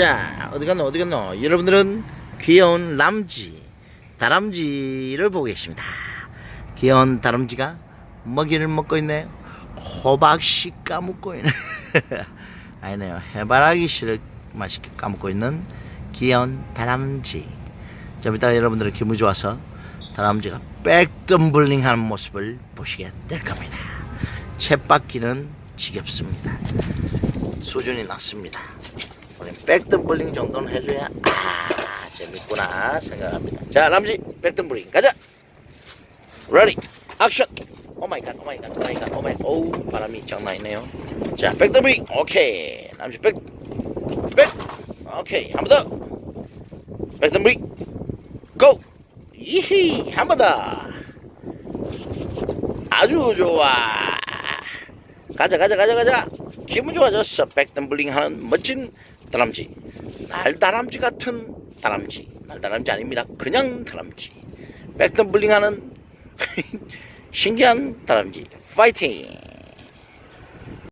자, 어디 갔노, 어디 갔노? 여러분들은 귀여운 람쥐, 다람쥐를 보고 계십니다. 귀여운 다람쥐가 먹이를 먹고 있네요. 호박씨 까먹고 있네. 아니네요. 해바라기 씨를 맛있게 까먹고 있는 귀여운 다람쥐. 좀 이따 여러분들은 기분 좋아서 다람쥐가 백덤블링 하는 모습을 보시게 될 겁니다. 챗바퀴는 지겹습니다. 수준이 낮습니다. 우리 백덤블링 정도는 해줘야 아 재밌구나 생각합니다. 자 람쥐 백덤블링 가자. 액션. 오 마이 갓, 오 마이 갓, 오 마이 갓, 오 마이 오우 바람이 장난 아니네요. 자 백덤블링 오케이 람쥐 백 백. 오케이 한 번 더. 백덤블링 고. 이히 한 번 더. 아주 좋아. 가자 가자 가자 가자. 기분 좋아졌어. 백덤블링 하는 멋진 다람쥐. 날다람쥐 같은 다람쥐. 날다람쥐 아닙니다. 그냥 다람쥐. 백덤블링 하는 신기한 다람쥐. 파이팅!